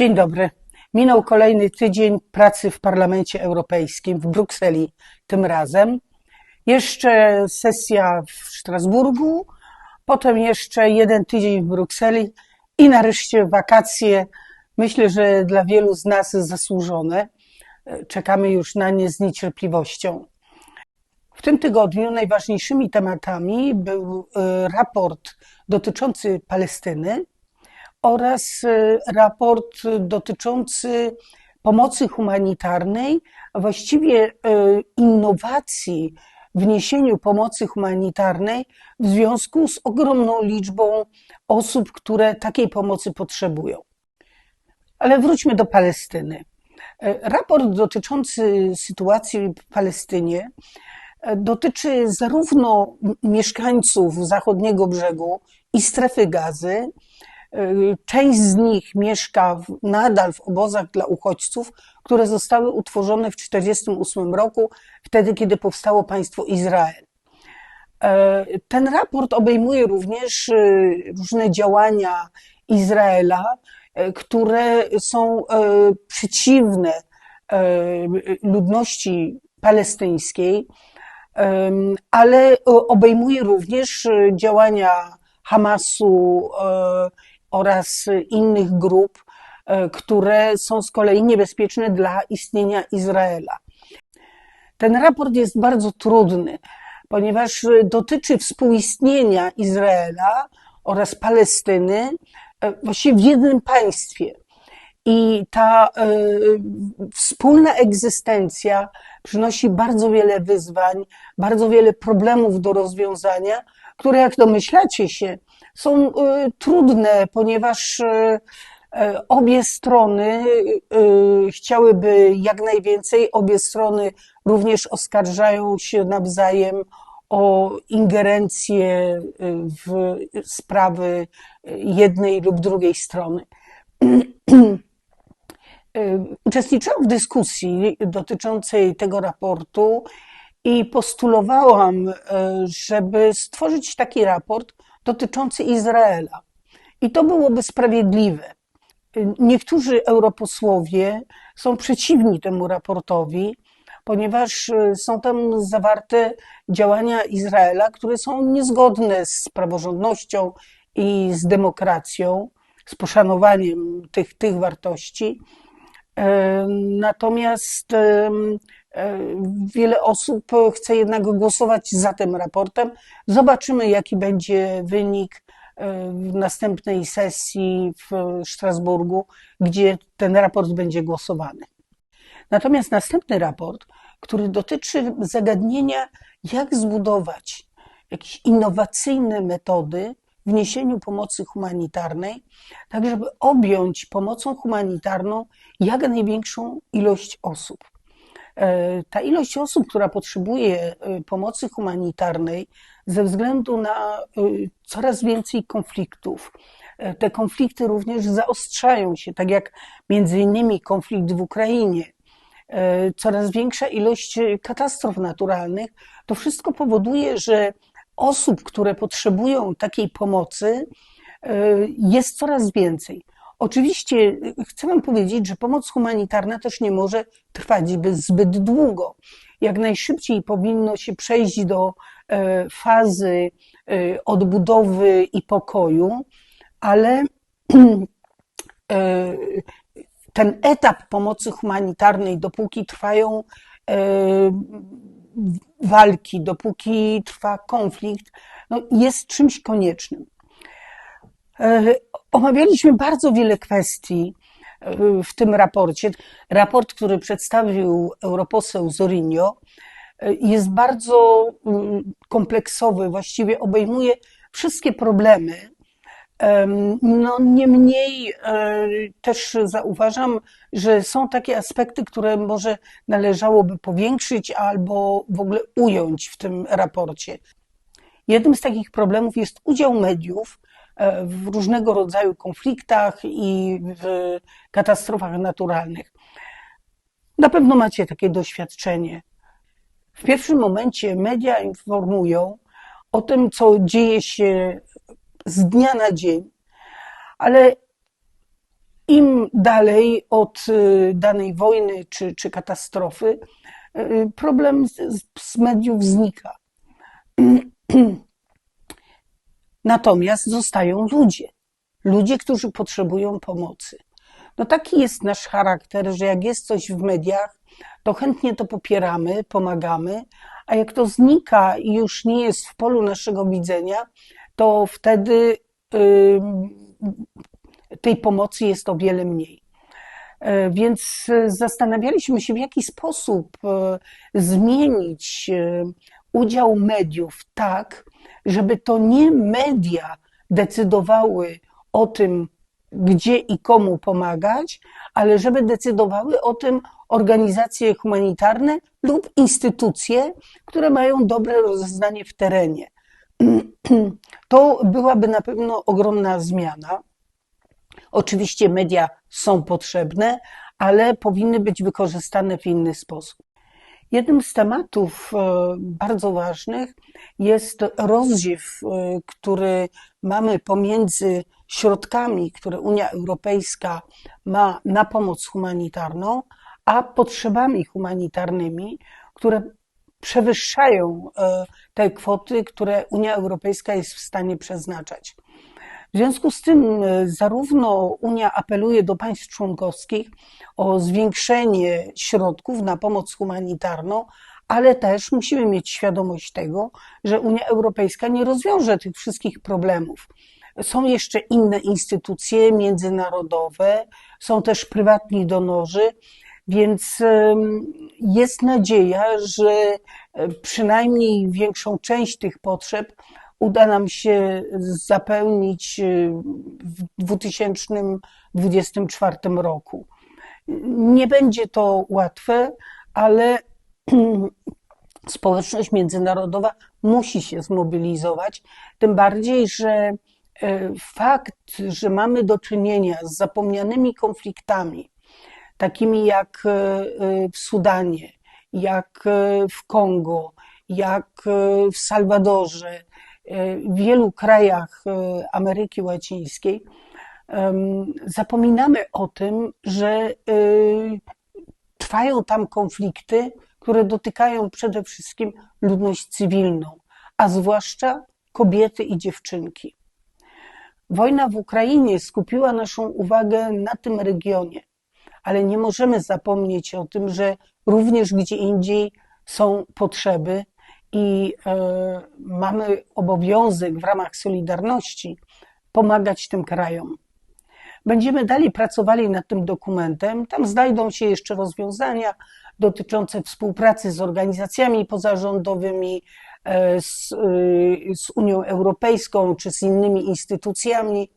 Dzień dobry. Minął kolejny tydzień pracy w Parlamencie Europejskim w Brukseli tym razem. Jeszcze sesja w Strasburgu, potem jeszcze jeden tydzień w Brukseli i nareszcie wakacje. Myślę, że dla wielu z nas zasłużone. Czekamy już na nie z niecierpliwością. W tym tygodniu najważniejszymi tematami był e, raport dotyczący Palestyny oraz e, raport dotyczący pomocy humanitarnej, właściwie e, innowacji w niesieniu pomocy humanitarnej w związku z ogromną liczbą osób, które takiej pomocy potrzebują. Ale wróćmy do Palestyny. E, Raport dotyczący sytuacji w Palestynie dotyczy zarówno mieszkańców zachodniego brzegu i strefy gazy. E, Część z nich mieszka w, nadal w obozach dla uchodźców, które zostały utworzone w 1948 roku, wtedy kiedy powstało państwo Izrael. E, Ten raport obejmuje również e, różne działania Izraela, e, które są e, przeciwne ludności palestyńskiej, ale obejmuje również działania Hamasu oraz innych grup, e, które są z kolei niebezpieczne dla istnienia Izraela. Ten raport jest bardzo trudny, ponieważ dotyczy współistnienia Izraela oraz Palestyny e, właściwie w jednym państwie. I ta wspólna egzystencja przynosi bardzo wiele wyzwań, bardzo wiele problemów do rozwiązania, które, jak domyślacie się, są e, trudne, ponieważ e, e, obie strony chciałyby jak najwięcej, obie strony również oskarżają się nawzajem o ingerencję w sprawy jednej lub drugiej strony. Uczestniczyłam w dyskusji dotyczącej tego raportu i postulowałam, żeby stworzyć taki raport dotyczący Izraela. I to byłoby sprawiedliwe. Niektórzy europosłowie są przeciwni temu raportowi, ponieważ e, są tam zawarte działania Izraela, które są niezgodne z praworządnością i z demokracją, z poszanowaniem tych, tych wartości. Natomiast e, wiele osób chce jednak głosować za tym raportem. Zobaczymy, jaki będzie wynik e, w następnej sesji w Strasburgu, gdzie ten raport będzie głosowany. Natomiast następny raport, który dotyczy zagadnienia, jak zbudować jakieś innowacyjne metody w niesieniu pomocy humanitarnej, tak żeby objąć pomocą humanitarną jak największą ilość osób. E, Ta ilość osób, która potrzebuje e, pomocy humanitarnej ze względu na e, coraz więcej konfliktów, te konflikty również zaostrzają się, tak jak między innymi konflikt w Ukrainie, coraz większa ilość katastrof naturalnych, to wszystko powoduje, że osób, które potrzebują takiej pomocy, e, jest coraz więcej. Oczywiście e, chcę Wam powiedzieć, że pomoc humanitarna też nie może trwać zbyt długo. Jak najszybciej powinno się przejść do e, fazy odbudowy i pokoju, ale ten etap pomocy humanitarnej, dopóki trwają walki, dopóki trwa konflikt, no jest czymś koniecznym. E, Omawialiśmy bardzo wiele kwestii e, w tym raporcie. Raport, który przedstawił europoseł Zorinio, e, jest bardzo mm, kompleksowy, właściwie obejmuje wszystkie problemy. No, niemniej e, też zauważam, że są takie aspekty, które może należałoby powiększyć albo w ogóle ująć w tym raporcie. Jednym z takich problemów jest udział mediów e, w różnego rodzaju konfliktach i w katastrofach naturalnych. Na pewno macie takie doświadczenie. W pierwszym momencie media informują o tym, co dzieje się z dnia na dzień, ale im dalej od y, danej wojny czy, czy katastrofy, y, problem z, z mediów znika. Natomiast zostają ludzie. Ludzie, którzy potrzebują pomocy. No taki jest nasz charakter, że jak jest coś w mediach, to chętnie to popieramy, pomagamy, a jak to znika i już nie jest w polu naszego widzenia, to wtedy tej pomocy jest o wiele mniej. E, więc zastanawialiśmy się, w jaki sposób e, zmienić e, udział mediów tak, żeby to nie media decydowały o tym, gdzie i komu pomagać, ale żeby decydowały o tym organizacje humanitarne lub instytucje, które mają dobre rozeznanie w terenie. To byłaby na pewno ogromna zmiana. Oczywiście media są potrzebne, ale powinny być wykorzystane w inny sposób. Jednym z tematów e, bardzo ważnych jest rozziew, e, który mamy pomiędzy środkami, które Unia Europejska ma na pomoc humanitarną, a potrzebami humanitarnymi, które przewyższają e, te kwoty, które Unia Europejska jest w stanie przeznaczać. W związku z tym e, zarówno Unia apeluje do państw członkowskich o zwiększenie środków na pomoc humanitarną, ale też musimy mieć świadomość tego, że Unia Europejska nie rozwiąże tych wszystkich problemów. Są jeszcze inne instytucje międzynarodowe, są też prywatni donorzy, więc jest nadzieja, że e, przynajmniej większą część tych potrzeb uda nam się zapełnić e, w 2024 roku. Nie będzie to łatwe, ale społeczność międzynarodowa musi się zmobilizować, tym bardziej, że e, fakt, że mamy do czynienia z zapomnianymi konfliktami, takimi jak w Sudanie, jak w Kongo, jak w Salwadorze, w wielu krajach e, Ameryki Łacińskiej, zapominamy o tym, że e, trwają tam konflikty, które dotykają przede wszystkim ludność cywilną, a zwłaszcza kobiety i dziewczynki. Wojna w Ukrainie skupiła naszą uwagę na tym regionie, ale nie możemy zapomnieć o tym, że również gdzie indziej są potrzeby i e, mamy obowiązek w ramach Solidarności pomagać tym krajom. Będziemy dalej pracowali nad tym dokumentem. Tam znajdą się jeszcze rozwiązania dotyczące współpracy z organizacjami pozarządowymi, e, z, e, z Unią Europejską czy z innymi instytucjami.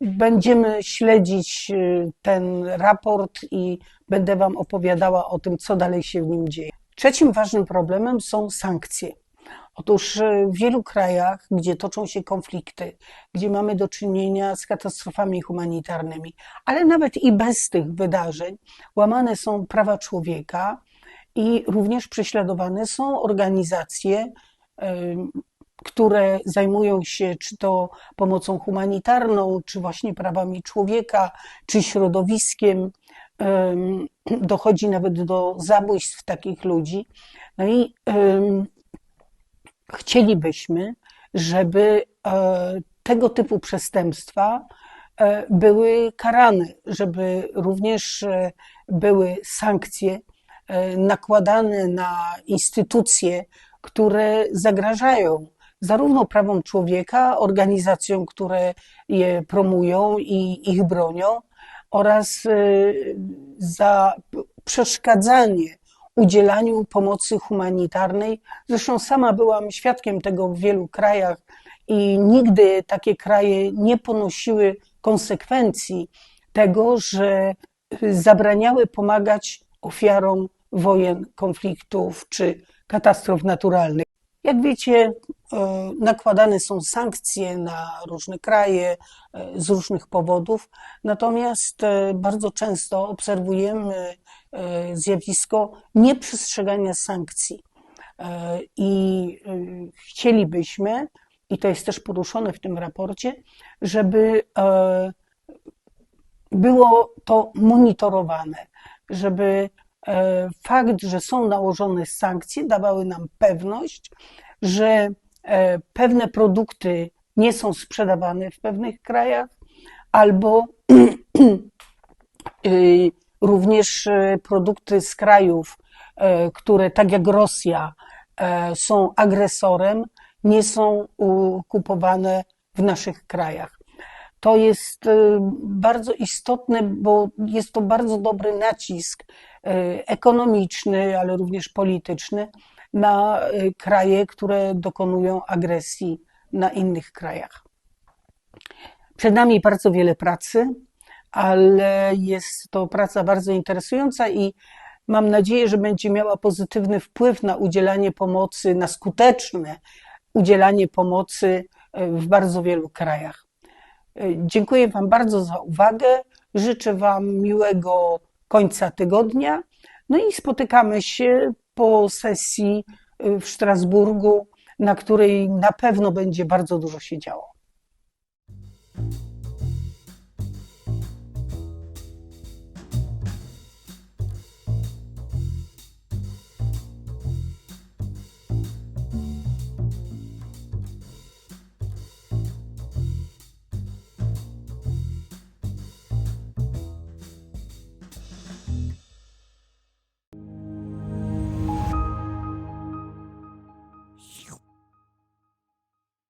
Będziemy śledzić ten raport i będę Wam opowiadała o tym, co dalej się w nim dzieje. Trzecim ważnym problemem są sankcje. Otóż e, w wielu krajach, gdzie toczą się konflikty, gdzie mamy do czynienia z katastrofami humanitarnymi, ale nawet i bez tych wydarzeń, łamane są prawa człowieka i również prześladowane są organizacje, które zajmują się czy to pomocą humanitarną, czy właśnie prawami człowieka, czy środowiskiem dochodzi nawet do zabójstw takich ludzi. No i chcielibyśmy, żeby e, tego typu przestępstwa e, były karane, żeby również e, były sankcje nakładane na instytucje, które zagrażają zarówno prawom człowieka, organizacjom, które je promują i ich bronią, oraz y, za przeszkadzanie udzielaniu pomocy humanitarnej. Zresztą sama byłam świadkiem tego w wielu krajach i nigdy takie kraje nie ponosiły konsekwencji tego, że zabraniały pomagać ofiarom wojen, konfliktów czy katastrof naturalnych. Jak wiecie, e, nakładane są sankcje na różne kraje e, z różnych powodów, natomiast e, bardzo często obserwujemy zjawisko nieprzestrzegania sankcji. I chcielibyśmy, i to jest też poruszone w tym raporcie, żeby było to monitorowane, żeby fakt, że są nałożone sankcje, dawały nam pewność, że e, pewne produkty nie są sprzedawane w pewnych krajach, albo y, również e, produkty z krajów, e, które tak jak Rosja e, są agresorem, nie są kupowane w naszych krajach. To jest e, bardzo istotne, bo jest to bardzo dobry nacisk e, ekonomiczny, ale również polityczny na e, kraje, które dokonują agresji na innych krajach. Przed nami bardzo wiele pracy, ale jest to praca bardzo interesująca i mam nadzieję, że będzie miała pozytywny wpływ na udzielanie pomocy, na skuteczne udzielanie pomocy e, w bardzo wielu krajach. E, Dziękuję Wam bardzo za uwagę. Życzę Wam miłego końca tygodnia. No i spotykamy się po sesji e, w Strasburgu, na której na pewno będzie bardzo dużo się działo.